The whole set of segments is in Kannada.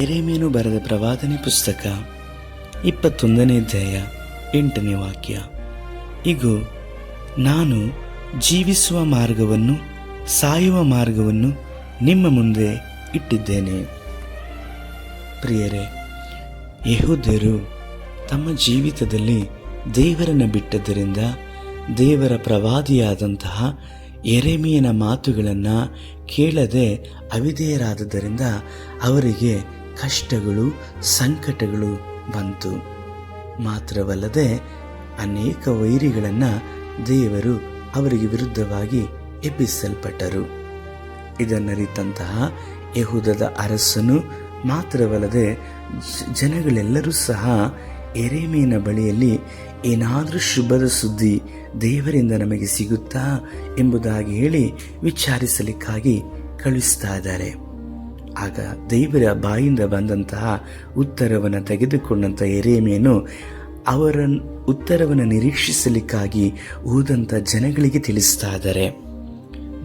ಎರೆಮೀನು ಬರೆದ ಪ್ರವಾದನೆ ಪುಸ್ತಕ, ಇಪ್ಪತ್ತೊಂದನೇ ಅಧ್ಯಾಯ, ಎಂಟನೇ ವಾಕ್ಯ. ಇಗೋ, ನಾನು ಜೀವಿಸುವ ಮಾರ್ಗವನ್ನು, ಸಾಯುವ ಮಾರ್ಗವನ್ನು ನಿಮ್ಮ ಮುಂದೆ ಇಟ್ಟಿದ್ದೇನೆ. ಪ್ರಿಯರೇ, ಯಹೂದ್ಯರು ತಮ್ಮ ಜೀವಿತದಲ್ಲಿ ದೇವರನ್ನು ಬಿಟ್ಟದ್ದರಿಂದ ದೇವರ ಪ್ರವಾದಿಯಾದಂತಹ ಎರೆಮಿಯನ ಮಾತುಗಳನ್ನು ಕೇಳದೆ ಅವಿಧೇಯರಾದದ್ದರಿಂದ ಅವರಿಗೆ ಕಷ್ಟಗಳು, ಸಂಕಟಗಳು ಬಂತು. ಮಾತ್ರವಲ್ಲದೆ ಅನೇಕ ವೈರಿಗಳನ್ನು ದೇವರು ಅವರಿಗೆ ವಿರುದ್ಧವಾಗಿ ಎಬ್ಬಿಸಲ್ಪಟ್ಟರು. ಇದನ್ನರಿತಂತಹ ಯಹೂದದ ಅರಸನು ಮಾತ್ರವಲ್ಲದೆ ಜನಗಳೆಲ್ಲರೂ ಸಹ ಎರೆಮೇನ ಬಳಿಯಲ್ಲಿ ಏನಾದರೂ ಶುಭದ ಸುದ್ದಿ ದೇವರಿಂದ ನಮಗೆ ಸಿಗುತ್ತಾ ಎಂಬುದಾಗಿ ಹೇಳಿ ವಿಚಾರಿಸಲಿಕ್ಕಾಗಿ ಕಳುಹಿಸ್ತಾ ಇದ್ದಾರೆ. ಆಗ ದೇವರ ಬಾಯಿಂದ ಬಂದಂತಹ ಉತ್ತರವನ್ನು ತೆಗೆದುಕೊಂಡಂಥ ಎರೇಮೆಯನ್ನು ಅವರ ಉತ್ತರವನ್ನು ನಿರೀಕ್ಷಿಸಲಿಕ್ಕಾಗಿ ಹೋದಂಥ ಜನಗಳಿಗೆ ತಿಳಿಸ್ತಾ ಇದ್ದಾರೆ.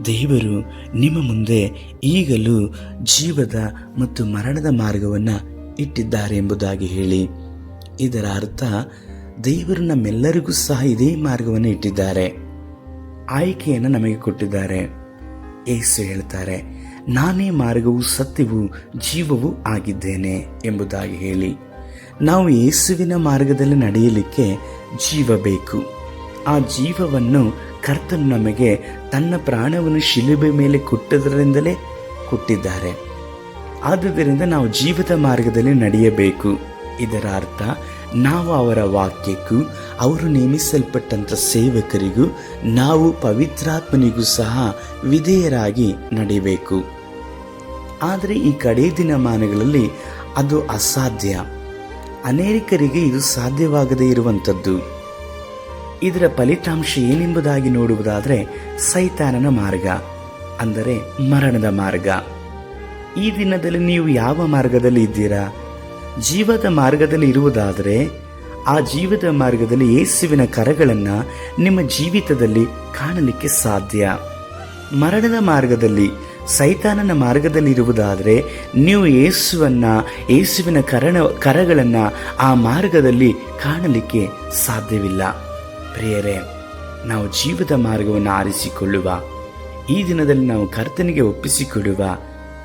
ದೇವರು ನಿಮ್ಮ ಮುಂದೆ ಈಗಲೂ ಜೀವದ ಮತ್ತು ಮರಣದ ಮಾರ್ಗವನ್ನು ಇಟ್ಟಿದ್ದಾರೆ ಎಂಬುದಾಗಿ ಹೇಳಿ. ಇದರ ಅರ್ಥ ದೇವರು ನಮ್ಮೆಲ್ಲರಿಗೂ ಸಹ ಇದೇ ಮಾರ್ಗವನ್ನು ಇಟ್ಟಿದ್ದಾರೆ. ಆಯ್ಕೆಯನ್ನು ನಮಗೆ ಕೊಟ್ಟಿದ್ದಾರೆ. ಏಸು ಹೇಳ್ತಾರೆ ನಾನೇ ಮಾರ್ಗವು ಸತ್ಯವೂ ಜೀವವೂ ಆಗಿದ್ದೇನೆ ಎಂಬುದಾಗಿ ಹೇಳಿ. ನಾವು ಯೇಸುವಿನ ಮಾರ್ಗದಲ್ಲಿ ನಡೆಯಲಿಕ್ಕೆ ಜೀವ ಬೇಕು. ಆ ಜೀವವನ್ನು ಕರ್ತನು ನಮಗೆ ತನ್ನ ಪ್ರಾಣವನ್ನು ಶಿಲುಬೆ ಮೇಲೆ ಕೊಟ್ಟದರಿಂದಲೇ ಕೊಟ್ಟಿದ್ದಾರೆ. ಆದ್ದರಿಂದ ನಾವು ಜೀವದ ಮಾರ್ಗದಲ್ಲಿ ನಡೆಯಬೇಕು. ಇದರ ಅರ್ಥ ನಾವು ಅವರ ವಾಕ್ಯಕ್ಕೂ, ಅವರು ನೇಮಿಸಲ್ಪಟ್ಟಂಥ ಸೇವಕರಿಗೂ, ನಾವು ಪವಿತ್ರಾತ್ಮನಿಗೂ ಸಹ ವಿಧೇಯರಾಗಿ ನಡೆಯಬೇಕು. ಆದರೆ ಈ ಕಡೇ ದಿನಮಾನಗಳಲ್ಲಿ ಅದು ಅಸಾಧ್ಯ. ಅನೇಕರಿಗೆ ಇದು ಸಾಧ್ಯವಾಗದೇ ಇರುವಂಥದ್ದು. ಇದರ ಫಲಿತಾಂಶ ಏನೆಂಬುದಾಗಿ ನೋಡುವುದಾದರೆ ಸೈತಾನನ ಮಾರ್ಗ, ಅಂದರೆ ಮರಣದ ಮಾರ್ಗ. ಈ ದಿನದಲ್ಲಿ ನೀವು ಯಾವ ಮಾರ್ಗದಲ್ಲಿ ಇದ್ದೀರಾ? ಜೀವದ ಮಾರ್ಗದಲ್ಲಿ ಇರುವುದಾದರೆ ಆ ಜೀವದ ಮಾರ್ಗದಲ್ಲಿ ಯೇಸುವಿನ ಕರಗಳನ್ನು ನಿಮ್ಮ ಜೀವಿತದಲ್ಲಿ ಕಾಣಲಿಕ್ಕೆ ಸಾಧ್ಯ. ಮರಣದ ಮಾರ್ಗದಲ್ಲಿ, ಸೈತಾನನ ಮಾರ್ಗದಲ್ಲಿ ಇರುವುದಾದರೆ ನೀವು ಯೇಸುವನ್ನ, ಯೇಸುವಿನ ಕರಣ, ಕರಗಳನ್ನು ಆ ಮಾರ್ಗದಲ್ಲಿ ಕಾಣಲಿಕ್ಕೆ ಸಾಧ್ಯವಿಲ್ಲ. ಪ್ರಿಯರೇ, ನಾವು ಜೀವದ ಮಾರ್ಗವನ್ನು ಆರಿಸಿಕೊಳ್ಳುವ, ಈ ದಿನದಲ್ಲಿ ನಾವು ಕರ್ತನಿಗೆ ಒಪ್ಪಿಸಿಕೊಡುವ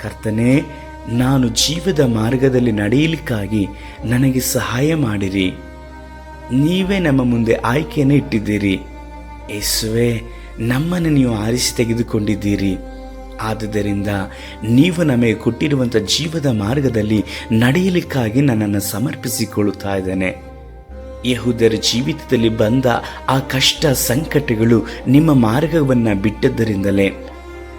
ಕರ್ತನೇ ನಾನು ಜೀವದ ಮಾರ್ಗದಲ್ಲಿ ನಡೆಯಲಿಕ್ಕಾಗಿ ನನಗೆ ಸಹಾಯ ಮಾಡಿರಿ. ನೀವೇ ನಮ್ಮ ಮುಂದೆ ಆಯ್ಕೆಯನ್ನು ಇಟ್ಟಿದ್ದೀರಿ. ಯೇಸುವೆ, ನಮ್ಮನ್ನು ನೀವು ಆರಿಸಿ ತೆಗೆದುಕೊಂಡಿದ್ದೀರಿ. ಆದುದರಿಂದ ನೀವು ನಮಗೆ ಕೊಟ್ಟಿರುವಂಥ ಜೀವದ ಮಾರ್ಗದಲ್ಲಿ ನಡೆಯಲಿಕ್ಕಾಗಿ ನನ್ನನ್ನು ಸಮರ್ಪಿಸಿಕೊಳ್ಳುತ್ತಾ ಇದ್ದೇನೆ. ಯಹೂದರ ಜೀವಿತದಲ್ಲಿ ಬಂದ ಆ ಕಷ್ಟ ಸಂಕಟಗಳು ನಿಮ್ಮ ಮಾರ್ಗವನ್ನು ಬಿಟ್ಟದ್ದರಿಂದಲೇ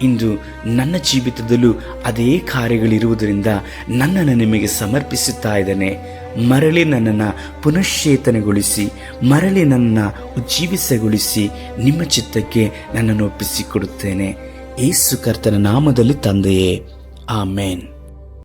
ಇಂದು ನನ್ನ ಜೀವಿತದಲ್ಲೂ ಅದೇ ಕಾರ್ಯಗಳಿರುವುದರಿಂದ ನನ್ನನ್ನು ನಿಮಗೆ ಸಮರ್ಪಿಸುತ್ತಾ ಇದ್ದೇನೆ. ಮರಳಿ ನನ್ನನ್ನು ಪುನಶ್ಚೇತನಗೊಳಿಸಿ, ಮರಳಿ ನನ್ನನ್ನು ಉಜ್ಜೀವಿಸಗೊಳಿಸಿ ನಿಮ್ಮ ಚಿತ್ತಕ್ಕೆ ನನ್ನನ್ನು ಒಪ್ಪಿಸಿಕೊಡುತ್ತೇನೆ. ಏಸು ಕರ್ತನ ನಾಮದಲ್ಲಿ ತಂದೆಯೇ. ಆಮೇನ್.